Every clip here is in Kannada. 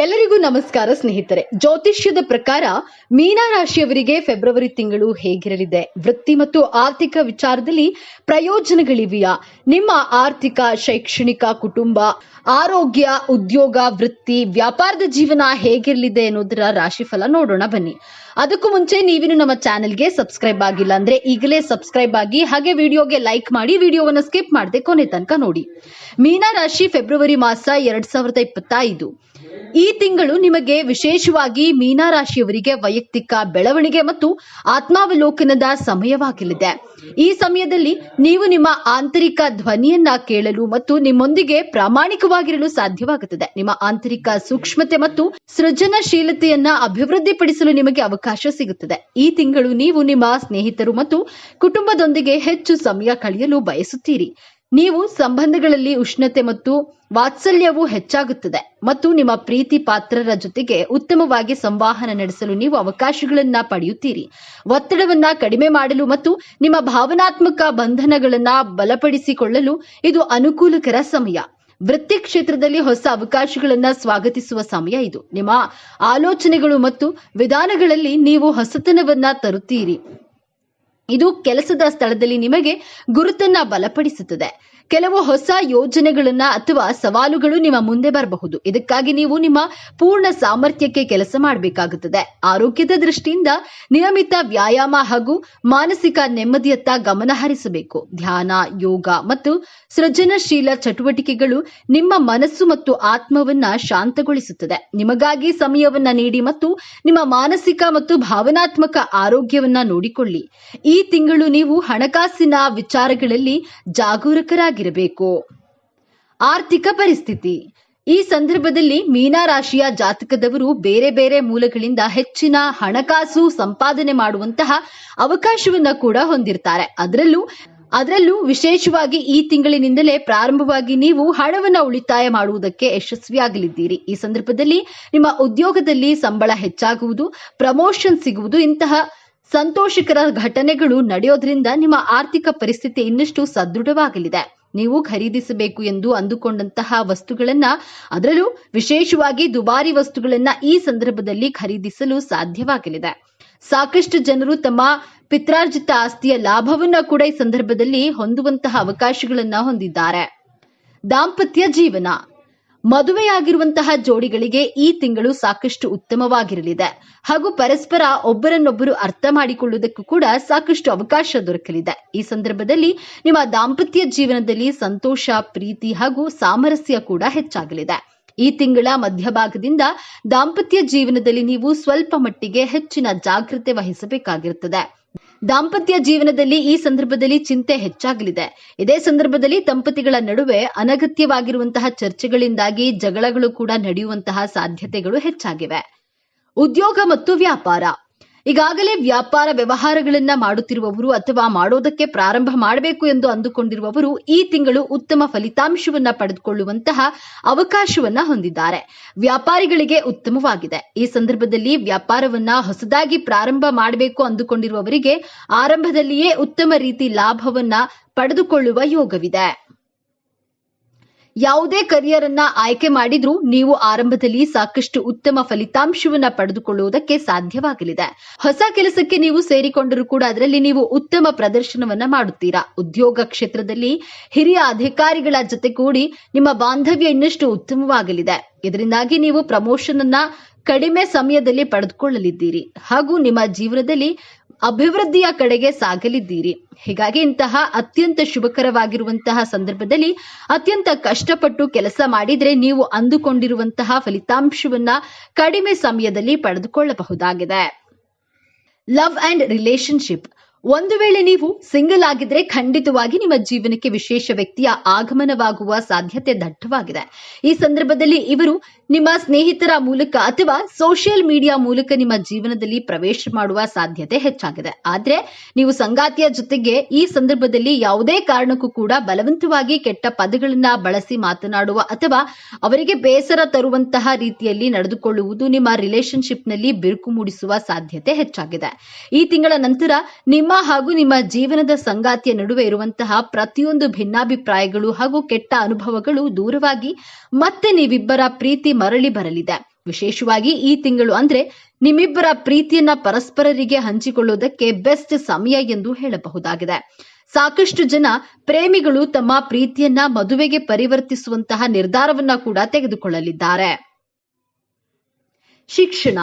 ಎಲ್ಲರಿಗೂ ನಮಸ್ಕಾರ ಸ್ನೇಹಿತರೆ. ಜ್ಯೋತಿಷ್ಯದ ಪ್ರಕಾರ ಮೀನಾ ರಾಶಿಯವರಿಗೆ ಫೆಬ್ರವರಿ ತಿಂಗಳು ಹೇಗಿರಲಿದೆ? ವೃತ್ತಿ ಮತ್ತು ಆರ್ಥಿಕ ವಿಚಾರದಲ್ಲಿ ಪ್ರಯೋಜನಗಳಿವೆಯಾ? ನಿಮ್ಮ ಆರ್ಥಿಕ, ಶೈಕ್ಷಣಿಕ, ಕುಟುಂಬ, ಆರೋಗ್ಯ, ಉದ್ಯೋಗ, ವೃತ್ತಿ, ವ್ಯಾಪಾರದ ಜೀವನ ಹೇಗಿರಲಿದೆ ಅನ್ನೋದರ ರಾಶಿಫಲ ನೋಡೋಣ ಬನ್ನಿ. ಅದಕ್ಕೂ ಮುಂಚೆ ನೀವಿನ್ನು ನಮ್ಮ ಚಾನೆಲ್ಗೆ ಸಬ್ಸ್ಕ್ರೈಬ್ ಆಗಿಲ್ಲ ಅಂದ್ರೆ ಈಗಲೇ ಸಬ್ಸ್ಕ್ರೈಬ್ ಆಗಿ ಹಾಗೆ ವಿಡಿಯೋಗೆ ಲೈಕ್ ಮಾಡಿ ವಿಡಿಯೋವನ್ನು ಸ್ಕಿಪ್ ಮಾಡದೆ ಕೊನೆ ತನಕ ನೋಡಿ. ಮೀನಾ ರಾಶಿ ಫೆಬ್ರವರಿ ಮಾಸ ಎರಡ್ ಸಾವಿರದ ಇಪ್ಪತ್ತೈದು. ಈ ತಿಂಗಳು ನಿಮಗೆ ವಿಶೇಷವಾಗಿ ಮೀನಾ ರಾಶಿಯವರಿಗೆ ವೈಯಕ್ತಿಕ ಬೆಳವಣಿಗೆ ಮತ್ತು ಆತ್ಮಾವಲೋಕನದ ಸಮಯವಾಗಲಿದೆ ಈ ಸಮಯದಲ್ಲಿ ನೀವು ನಿಮ್ಮ ಆಂತರಿಕ ಧ್ವನಿಯನ್ನ ಕೇಳಲು ಮತ್ತು ನಿಮ್ಮೊಂದಿಗೆ ಪ್ರಾಮಾಣಿಕವಾಗಿರಲು ಸಾಧ್ಯವಾಗುತ್ತದೆ. ನಿಮ್ಮ ಆಂತರಿಕ ಸೂಕ್ಷ್ಮತೆ ಮತ್ತು ಸೃಜನಶೀಲತೆಯನ್ನ ಅಭಿವೃದ್ಧಿಪಡಿಸಲು ನಿಮಗೆ ಅವಕಾಶ ಸಿಗುತ್ತದೆ. ಈ ತಿಂಗಳು ನೀವು ನಿಮ್ಮ ಸ್ನೇಹಿತರು ಮತ್ತು ಕುಟುಂಬದೊಂದಿಗೆ ಹೆಚ್ಚು ಸಮಯ ಕಳೆಯಲು ಬಯಸುತ್ತೀರಿ. ನೀವು ಸಂಬಂಧಗಳಲ್ಲಿ ಉಷ್ಣತೆ ಮತ್ತು ವಾತ್ಸಲ್ಯವು ಹೆಚ್ಚಾಗುತ್ತದೆ ಮತ್ತು ನಿಮ್ಮ ಪ್ರೀತಿ ಪಾತ್ರರ ಜೊತೆಗೆ ಉತ್ತಮವಾಗಿ ಸಂವಹನ ನಡೆಸಲು ನೀವು ಅವಕಾಶಗಳನ್ನ ಪಡೆಯುತ್ತೀರಿ. ಒತ್ತಡವನ್ನ ಕಡಿಮೆ ಮಾಡಲು ಮತ್ತು ನಿಮ್ಮ ಭಾವನಾತ್ಮಕ ಬಂಧನಗಳನ್ನ ಬಲಪಡಿಸಿಕೊಳ್ಳಲು ಇದು ಅನುಕೂಲಕರ ಸಮಯ. ವೃತ್ತಿ ಕ್ಷೇತ್ರದಲ್ಲಿ ಹೊಸ ಅವಕಾಶಗಳನ್ನ ಸ್ವಾಗತಿಸುವ ಸಮಯ ಇದು. ನಿಮ್ಮ ಆಲೋಚನೆಗಳು ಮತ್ತು ವಿಧಾನಗಳಲ್ಲಿ ನೀವು ಹೊಸತನವನ್ನ ತರುತ್ತೀರಿ. ಇದು ಕೆಲಸದ ಸ್ಥಳದಲ್ಲಿ ನಿಮಗೆ ಗುರುತನ್ನ ಬಲಪಡಿಸುತ್ತದೆ. ಕೆಲವು ಹೊಸ ಯೋಜನೆಗಳನ್ನ ಅಥವಾ ಸವಾಲುಗಳು ನಿಮ್ಮ ಮುಂದೆ ಬರಬಹುದು. ಇದಕ್ಕಾಗಿ ನೀವು ನಿಮ್ಮ ಪೂರ್ಣ ಸಾಮರ್ಥ್ಯಕ್ಕೆ ಕೆಲಸ ಮಾಡಬೇಕಾಗುತ್ತದೆ. ಆರೋಗ್ಯದ ದೃಷ್ಟಿಯಿಂದ ನಿಯಮಿತ ವ್ಯಾಯಾಮ ಹಾಗೂ ಮಾನಸಿಕ ನೆಮ್ಮದಿಯತ್ತ ಗಮನ ಹರಿಸಬೇಕು. ಧ್ಯಾನ, ಯೋಗ ಮತ್ತು ಸೃಜನಶೀಲ ಚಟುವಟಿಕೆಗಳು ನಿಮ್ಮ ಮನಸ್ಸು ಮತ್ತು ಆತ್ಮವನ್ನ ಶಾಂತಗೊಳಿಸುತ್ತದೆ. ನಿಮಗಾಗಿ ಸಮಯವನ್ನ ನೀಡಿ ಮತ್ತು ನಿಮ್ಮ ಮಾನಸಿಕ ಮತ್ತು ಭಾವನಾತ್ಮಕ ಆರೋಗ್ಯವನ್ನ ನೋಡಿಕೊಳ್ಳಿ. ಈ ತಿಂಗಳು ನೀವು ಹಣಕಾಸಿನ ವಿಚಾರಗಳಲ್ಲಿ ಜಾಗರೂಕರಾಗಿರಬೇಕು ಆರ್ಥಿಕ ಪರಿಸ್ಥಿತಿ. ಈ ಸಂದರ್ಭದಲ್ಲಿ ಮೀನಾ ರಾಶಿಯ ಜಾತಕದವರು ಬೇರೆ ಬೇರೆ ಮೂಲಗಳಿಂದ ಹೆಚ್ಚಿನ ಹಣಕಾಸು ಸಂಪಾದನೆ ಮಾಡುವಂತಹ ಅವಕಾಶವನ್ನ ಕೂಡ ಹೊಂದಿರ್ತಾರೆ. ಅದರಲ್ಲೂ ಅದರಲ್ಲೂ ವಿಶೇಷವಾಗಿ ಈ ತಿಂಗಳಿನಿಂದಲೇ ಪ್ರಾರಂಭವಾಗಿ ನೀವು ಹಣವನ್ನು ಉಳಿತಾಯ ಮಾಡುವುದಕ್ಕೆ ಯಶಸ್ವಿಯಾಗಲಿದ್ದೀರಿ. ಈ ಸಂದರ್ಭದಲ್ಲಿ ನಿಮ್ಮ ಉದ್ಯೋಗದಲ್ಲಿ ಸಂಬಳ ಹೆಚ್ಚಾಗುವುದು, ಪ್ರಮೋಷನ್ ಸಿಗುವುದು, ಇಂತಹ ಸಂತೋಷಕರ ಘಟನೆಗಳು ನಡೆಯೋದ್ರಿಂದ ನಿಮ್ಮ ಆರ್ಥಿಕ ಪರಿಸ್ಥಿತಿ ಇನ್ನಷ್ಟು ಸದೃಢವಾಗಲಿದೆ. ನೀವು ಖರೀದಿಸಬೇಕು ಎಂದು ಅಂದುಕೊಂಡಂತಹ ವಸ್ತುಗಳನ್ನ, ಅದರಲ್ಲೂ ವಿಶೇಷವಾಗಿ ದುಬಾರಿ ವಸ್ತುಗಳನ್ನ ಈ ಸಂದರ್ಭದಲ್ಲಿ ಖರೀದಿಸಲು ಸಾಧ್ಯವಾಗಲಿದೆ. ಸಾಕಷ್ಟು ಜನರು ತಮ್ಮ ಪಿತ್ರಾರ್ಜಿತ ಆಸ್ತಿಯ ಲಾಭವನ್ನ ಕೂಡ ಈ ಸಂದರ್ಭದಲ್ಲಿ ಹೊಂದುವಂತಹ ಅವಕಾಶಗಳನ್ನ ಹೊಂದಿದ್ದಾರೆ. ದಾಂಪತ್ಯ ಜೀವನ. ಮದುವೆಯಾಗಿರುವಂತಹ ಜೋಡಿಗಳಿಗೆ ಈ ತಿಂಗಳು ಸಾಕಷ್ಟು ಉತ್ತಮವಾಗಿರಲಿದೆ. ಹಾಗೂ ಪರಸ್ಪರ ಒಬ್ಬರನ್ನೊಬ್ಬರು ಅರ್ಥ ಮಾಡಿಕೊಳ್ಳುವುದಕ್ಕೂ ಕೂಡ ಸಾಕಷ್ಟು ಅವಕಾಶ ದೊರಕಲಿದೆ. ಈ ಸಂದರ್ಭದಲ್ಲಿ ನಿಮ್ಮ ದಾಂಪತ್ಯ ಜೀವನದಲ್ಲಿ ಸಂತೋಷ, ಪ್ರೀತಿ ಹಾಗೂ ಸಾಮರಸ್ಯ ಕೂಡ ಹೆಚ್ಚಾಗಲಿದೆ. ಈ ತಿಂಗಳ ಮಧ್ಯಭಾಗದಿಂದ ದಾಂಪತ್ಯ ಜೀವನದಲ್ಲಿ ನೀವು ಸ್ವಲ್ಪ ಮಟ್ಟಿಗೆ ಹೆಚ್ಚಿನ ಜಾಗ್ರತೆ ವಹಿಸಬೇಕಾಗಿರುತ್ತದೆ. ದಾಂಪತ್ಯ ಜೀವನದಲ್ಲಿ ಈ ಸಂದರ್ಭದಲ್ಲಿ ಚಿಂತೆ ಹೆಚ್ಚಾಗಲಿದೆ. ಇದೇ ಸಂದರ್ಭದಲ್ಲಿ ದಂಪತಿಗಳ ನಡುವೆ ಅನಗತ್ಯವಾಗಿರುವಂತಹ ಚರ್ಚೆಗಳಿಂದಾಗಿ ಜಗಳಗಳು ಕೂಡ ನಡೆಯುವಂತಹ ಸಾಧ್ಯತೆಗಳು ಹೆಚ್ಚಾಗಿವೆ. ಉದ್ಯೋಗ ಮತ್ತು ವ್ಯಾಪಾರ. ಈಗಾಗಲೇ ವ್ಯಾಪಾರ ವ್ಯವಹಾರಗಳನ್ನ ಮಾಡುತ್ತಿರುವವರು ಅಥವಾ ಮಾಡೋದಕ್ಕೆ ಪ್ರಾರಂಭ ಮಾಡಬೇಕು ಎಂದು ಅಂದುಕೊಂಡಿರುವವರು ಈ ತಿಂಗಳು ಉತ್ತಮ ಫಲಿತಾಂಶವನ್ನ ಪಡೆದುಕೊಳ್ಳುವಂತಹ ಅವಕಾಶವನ್ನ ಹೊಂದಿದ್ದಾರೆ. ವ್ಯಾಪಾರಿಗಳಿಗೆ ಉತ್ತಮವಾಗಿದೆ. ಈ ಸಂದರ್ಭದಲ್ಲಿ ವ್ಯಾಪಾರವನ್ನ ಹೊಸದಾಗಿ ಪ್ರಾರಂಭ ಮಾಡಬೇಕು ಅಂದುಕೊಂಡಿರುವವರಿಗೆ ಆರಂಭದಲ್ಲಿಯೇ ಉತ್ತಮ ರೀತಿ ಲಾಭವನ್ನ ಪಡೆದುಕೊಳ್ಳುವ ಯೋಗವಿದೆ. ಯಾವುದೇ ಕರಿಯರ್ ಅನ್ನ ಆಯ್ಕೆ ಮಾಡಿದ್ರೂ ನೀವು ಆರಂಭದಲ್ಲಿ ಸಾಕಷ್ಟು ಉತ್ತಮ ಫಲಿತಾಂಶವನ್ನ ಪಡೆದುಕೊಳ್ಳುವುದಕ್ಕೆ ಸಾಧ್ಯವಾಗಲಿದೆ. ಹೊಸ ಕೆಲಸಕ್ಕೆ ನೀವು ಸೇರಿಕೊಂಡರೂ ಕೂಡ ಅದರಲ್ಲಿ ನೀವು ಉತ್ತಮ ಪ್ರದರ್ಶನವನ್ನ ಮಾಡುತ್ತೀರಾ? ಉದ್ಯೋಗ ಕ್ಷೇತ್ರದಲ್ಲಿ ಹಿರಿಯ ಅಧಿಕಾರಿಗಳ ಜೊತೆ ಕೂಡಿ ನಿಮ್ಮ ಬಾಂಧವ್ಯ ಇನ್ನಷ್ಟು ಉತ್ತಮವಾಗಲಿದೆ. ಇದರಿಂದಾಗಿ ನೀವು ಪ್ರಮೋಷನ್ ಅನ್ನ ಕಡಿಮೆ ಸಮಯದಲ್ಲಿ ಪಡೆದುಕೊಳ್ಳಲಿದ್ದೀರಿ. ಹಾಗೂ ನಿಮ್ಮ ಜೀವನದಲ್ಲಿ ಅಭಿವೃದ್ಧಿಯ ಕಡೆಗೆ ಸಾಗಲಿದ್ದೀರಿ. ಹೀಗಾಗಿ ಇಂತಹ ಅತ್ಯಂತ ಶುಭಕರವಾಗಿರುವಂತಹ ಸಂದರ್ಭದಲ್ಲಿ ಅತ್ಯಂತ ಕಷ್ಟಪಟ್ಟು ಕೆಲಸ ಮಾಡಿದ್ರೆ ನೀವು ಅಂದುಕೊಂಡಿರುವಂತಹ ಫಲಿತಾಂಶವನ್ನ ಕಡಿಮೆ ಸಮಯದಲ್ಲಿ ಪಡೆದುಕೊಳ್ಳಬಹುದಾಗಿದೆ. Love and relationship. ಒಂದು ವೇಳೆ ನೀವು ಸಿಂಗಲ್ ಆಗಿದ್ರೆ ಖಂಡಿತವಾಗಿ ನಿಮ್ಮ ಜೀವನಕ್ಕೆ ವಿಶೇಷ ವ್ಯಕ್ತಿಯ ಆಗಮನವಾಗುವ ಸಾಧ್ಯತೆ ದಟ್ಟವಾಗಿದೆ. ಈ ಸಂದರ್ಭದಲ್ಲಿ ಇವರು ನಿಮ್ಮ ಸ್ನೇಹಿತರ ಮೂಲಕ ಅಥವಾ ಸೋಷಿಯಲ್ ಮೀಡಿಯಾ ಮೂಲಕ ನಿಮ್ಮ ಜೀವನದಲ್ಲಿ ಪ್ರವೇಶ ಮಾಡುವ ಸಾಧ್ಯತೆ ಹೆಚ್ಚಾಗಿದೆ. ಆದ್ರೆ ನೀವು ಸಂಗಾತಿಯ ಜೊತೆಗೆ ಈ ಸಂದರ್ಭದಲ್ಲಿ ಯಾವುದೇ ಕಾರಣಕ್ಕೂ ಕೂಡ ಬಲವಂತವಾಗಿ ಕೆಟ್ಟ ಪದಗಳನ್ನ ಬಳಸಿ ಮಾತನಾಡುವ ಅಥವಾ ಅವರಿಗೆ ಬೇಸರ ತರುವಂತಹ ರೀತಿಯಲ್ಲಿ ನಡೆದುಕೊಳ್ಳುವುದು ನಿಮ್ಮ ರಿಲೇಶನ್ಶಿಪ್ನಲ್ಲಿ ಬಿರುಕು ಮೂಡಿಸುವ ಸಾಧ್ಯತೆ ಹೆಚ್ಚಾಗಿದೆ. ಈ ತಿಂಗಳ ನಂತರ ನಿಮ್ಮ ಹಾಗೂ ನಿಮ್ಮ ಜೀವನದ ಸಂಗಾತಿಯ ನಡುವೆ ಇರುವಂತಹ ಪ್ರತಿಯೊಂದು ಭಿನ್ನಾಭಿಪ್ರಾಯಗಳು ಹಾಗೂ ಕೆಟ್ಟ ಅನುಭವಗಳು ದೂರವಾಗಿ ಮತ್ತೆ ನೀವಿಬ್ಬರ ಪ್ರೀತಿ ಮರಳಿ ಬರಲಿದೆ. ವಿಶೇಷವಾಗಿ ಈ ತಿಂಗಳು ಅಂದ್ರೆ ನಿಮ್ಮಿಬ್ಬರ ಪ್ರೀತಿಯನ್ನ ಪರಸ್ಪರರಿಗೆ ಹಂಚಿಕೊಳ್ಳುವುದಕ್ಕೆ ಬೆಸ್ಟ್ ಸಮಯ ಎಂದು ಹೇಳಬಹುದಾಗಿದೆ. ಸಾಕಷ್ಟು ಜನ ಪ್ರೇಮಿಗಳು ತಮ್ಮ ಪ್ರೀತಿಯನ್ನ ಮದುವೆಗೆ ಪರಿವರ್ತಿಸುವಂತಹ ನಿರ್ಧಾರವನ್ನ ಕೂಡ ತೆಗೆದುಕೊಳ್ಳಲಿದ್ದಾರೆ. ಶಿಕ್ಷಣ.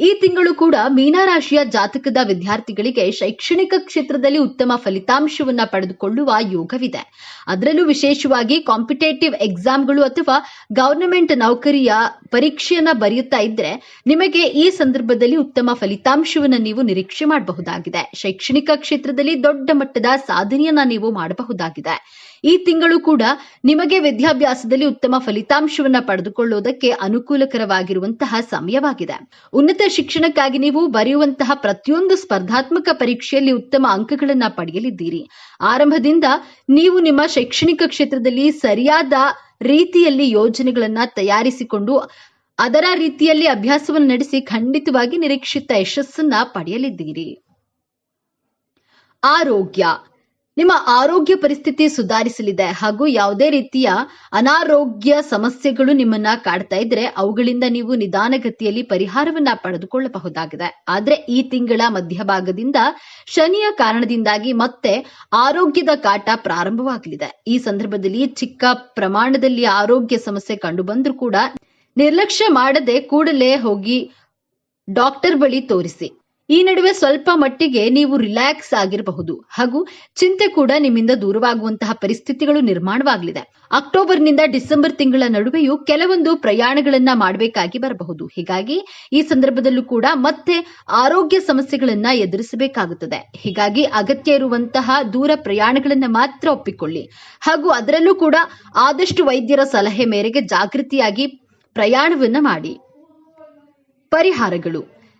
ಈ ತಿಂಗಳು ಕೂಡ ಮೀನರಾಶಿಯ ಜಾತಕದ ವಿದ್ಯಾರ್ಥಿಗಳಿಗೆ ಶೈಕ್ಷಣಿಕ ಕ್ಷೇತ್ರದಲ್ಲಿ ಉತ್ತಮ ಫಲಿತಾಂಶವನ್ನ ಪಡೆದುಕೊಳ್ಳುವ ಯೋಗವಿದೆ. ಅದರಲ್ಲೂ ವಿಶೇಷವಾಗಿ ಕಾಂಪಿಟೇಟಿವ್ ಎಕ್ಸಾಮ್ಗಳು ಅಥವಾ ಗವರ್ನಮೆಂಟ್ ನೌಕರಿಯ ಪರೀಕ್ಷೆಯನ್ನ ಬರೆಯುತ್ತಾ ಇದ್ರೆ ನಿಮಗೆ ಈ ಸಂದರ್ಭದಲ್ಲಿ ಉತ್ತಮ ಫಲಿತಾಂಶವನ್ನ ನೀವು ನಿರೀಕ್ಷೆ ಮಾಡಬಹುದಾಗಿದೆ. ಶೈಕ್ಷಣಿಕ ಕ್ಷೇತ್ರದಲ್ಲಿ ದೊಡ್ಡ ಮಟ್ಟದ ಸಾಧನೆಯನ್ನ ನೀವು ಮಾಡಬಹುದಾಗಿದೆ. ಈ ತಿಂಗಳು ಕೂಡ ನಿಮಗೆ ವಿದ್ಯಾಭ್ಯಾಸದಲ್ಲಿ ಉತ್ತಮ ಫಲಿತಾಂಶವನ್ನ ಪಡೆದುಕೊಳ್ಳುವುದಕ್ಕೆ ಅನುಕೂಲಕರವಾಗಿರುವಂತಹ ಸಮಯವಾಗಿದೆ. ಉನ್ನತ ಶಿಕ್ಷಣಕ್ಕಾಗಿ ನೀವು ಬರೆಯುವಂತಹ ಪ್ರತಿಯೊಂದು ಸ್ಪರ್ಧಾತ್ಮಕ ಪರೀಕ್ಷೆಯಲ್ಲಿ ಉತ್ತಮ ಅಂಕಗಳನ್ನ ಪಡೆಯಲಿದ್ದೀರಿ. ಆರಂಭದಿಂದ ನೀವು ನಿಮ್ಮ ಶೈಕ್ಷಣಿಕ ಕ್ಷೇತ್ರದಲ್ಲಿ ಸರಿಯಾದ ರೀತಿಯಲ್ಲಿ ಯೋಜನೆಗಳನ್ನ ತಯಾರಿಸಿಕೊಂಡು ಅದರ ರೀತಿಯಲ್ಲಿ ಅಭ್ಯಾಸವನ್ನು ನಡೆಸಿ ಖಂಡಿತವಾಗಿ ನಿರೀಕ್ಷಿತ ಯಶಸ್ಸನ್ನ ಪಡೆಯಲಿದ್ದೀರಿ. ಆರೋಗ್ಯ. ನಿಮ್ಮ ಆರೋಗ್ಯ ಪರಿಸ್ಥಿತಿ ಸುಧಾರಿಸಲಿದೆ ಹಾಗೂ ಯಾವುದೇ ರೀತಿಯ ಅನಾರೋಗ್ಯ ಸಮಸ್ಯೆಗಳು ನಿಮ್ಮನ್ನ ಕಾಡ್ತಾ ಇದ್ರೆ ಅವುಗಳಿಂದ ನೀವು ನಿಧಾನಗತಿಯಲ್ಲಿ ಪರಿಹಾರವನ್ನ ಪಡೆದುಕೊಳ್ಳಬಹುದಾಗಿದೆ. ಆದ್ರೆ ಈ ತಿಂಗಳ ಮಧ್ಯಭಾಗದಿಂದ ಶನಿಯ ಕಾರಣದಿಂದಾಗಿ ಮತ್ತೆ ಆರೋಗ್ಯದ ಕಾಟ ಪ್ರಾರಂಭವಾಗಲಿದೆ. ಈ ಸಂದರ್ಭದಲ್ಲಿ ಚಿಕ್ಕ ಪ್ರಮಾಣದಲ್ಲಿ ಆರೋಗ್ಯ ಸಮಸ್ಯೆ ಕಂಡು ಬಂದ್ರೂ ಕೂಡ ನಿರ್ಲಕ್ಷ್ಯ ಮಾಡದೆ ಕೂಡಲೇ ಹೋಗಿ ಡಾಕ್ಟರ್ ಬಳಿ ತೋರಿಸಿ. ಈ ನಡುವೆ ಸ್ವಲ್ಪ ಮಟ್ಟಿಗೆ ನೀವು ರಿಲ್ಯಾಕ್ಸ್ ಆಗಿರಬಹುದು. ಹಾಗೂ ಚಿಂತೆ ಕೂಡ ನಿಮ್ಮಿಂದ ದೂರವಾಗುವಂತಹ ಪರಿಸ್ಥಿತಿಗಳು ನಿರ್ಮಾಣವಾಗಲಿದೆ. ಅಕ್ಟೋಬರ್ನಿಂದ ಡಿಸೆಂಬರ್ ತಿಂಗಳ ನಡುವೆಯೂ ಕೆಲವೊಂದು ಪ್ರಯಾಣಗಳನ್ನ ಮಾಡಬೇಕಾಗಿ ಬರಬಹುದು. ಹೀಗಾಗಿ ಈ ಸಂದರ್ಭದಲ್ಲೂ ಕೂಡ ಮತ್ತೆ ಆರೋಗ್ಯ ಸಮಸ್ಯೆಗಳನ್ನ ಎದುರಿಸಬೇಕಾಗುತ್ತದೆ. ಹೀಗಾಗಿ ಅಗತ್ಯ ಇರುವಂತಹ ದೂರ ಪ್ರಯಾಣಗಳನ್ನ ಮಾತ್ರ ಒಪ್ಪಿಕೊಳ್ಳಿ. ಹಾಗೂ ಅದರಲ್ಲೂ ಕೂಡ ಆದಷ್ಟು ವೈದ್ಯರ ಸಲಹೆ ಮೇರೆಗೆ ಜಾಗೃತಿಯಾಗಿ ಪ್ರಯಾಣವನ್ನ ಮಾಡಿ. ಪರಿಹಾರಗಳು.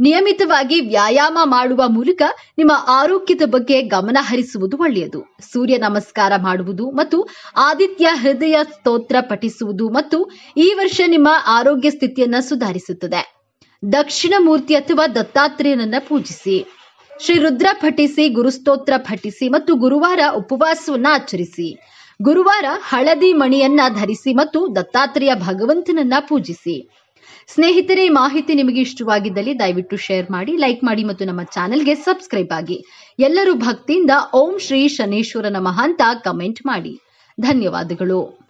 ನಿಯಮಿತವಾಗಿ ವ್ಯಾಯಾಮ ಮಾಡುವ ಮೂಲಕ ನಿಮ್ಮ ಆರೋಗ್ಯದ ಬಗ್ಗೆ ಗಮನ ಹರಿಸುವುದು ಒಳ್ಳೆಯದು. ಸೂರ್ಯ ನಮಸ್ಕಾರ ಮಾಡುವುದು ಮತ್ತು ಆದಿತ್ಯ ಹೃದಯ ಸ್ತೋತ್ರ ಪಠಿಸುವುದು ಮತ್ತು ಈ ವರ್ಷ ನಿಮ್ಮ ಆರೋಗ್ಯ ಸ್ಥಿತಿಯನ್ನು ಸುಧಾರಿಸುತ್ತದೆ. ದಕ್ಷಿಣ ಮೂರ್ತಿ ಅಥವಾ ದತ್ತಾತ್ರೇಯನನ್ನ ಪೂಜಿಸಿ. ಶ್ರೀ ರುದ್ರ ಪಠಿಸಿ ಗುರುಸ್ತೋತ್ರ ಪಠಿಸಿ ಮತ್ತು ಗುರುವಾರ ಉಪವಾಸವನ್ನ ಆಚರಿಸಿ. ಗುರುವಾರ ಹಳದಿ ಮಣಿಯನ್ನ ಧರಿಸಿ ಮತ್ತು ದತ್ತಾತ್ರೇಯ ಭಗವಂತನನ್ನ ಪೂಜಿಸಿ. ಸ್ನೇಹಿತರೆ ಮಾಹಿತಿ ನಿಮಗೆ ಇಷ್ಟವಾಗಿದ್ದಲ್ಲಿ ದಯವಿಟ್ಟು ಶೇರ್ ಮಾಡಿ, ಲೈಕ್ ಮಾಡಿ ಮತ್ತು ನಮ್ಮ ಚಾನೆಲ್ಗೆ ಸಬ್ಸ್ಕ್ರೈಬ್ ಆಗಿ. ಎಲ್ಲರೂ ಭಕ್ತಿಯಿಂದ ಓಂ ಶ್ರೀ ಶನೇಶ್ವರ ನಮಃ ಅಂತ ಕಮೆಂಟ್ ಮಾಡಿ. ಧನ್ಯವಾದಗಳು.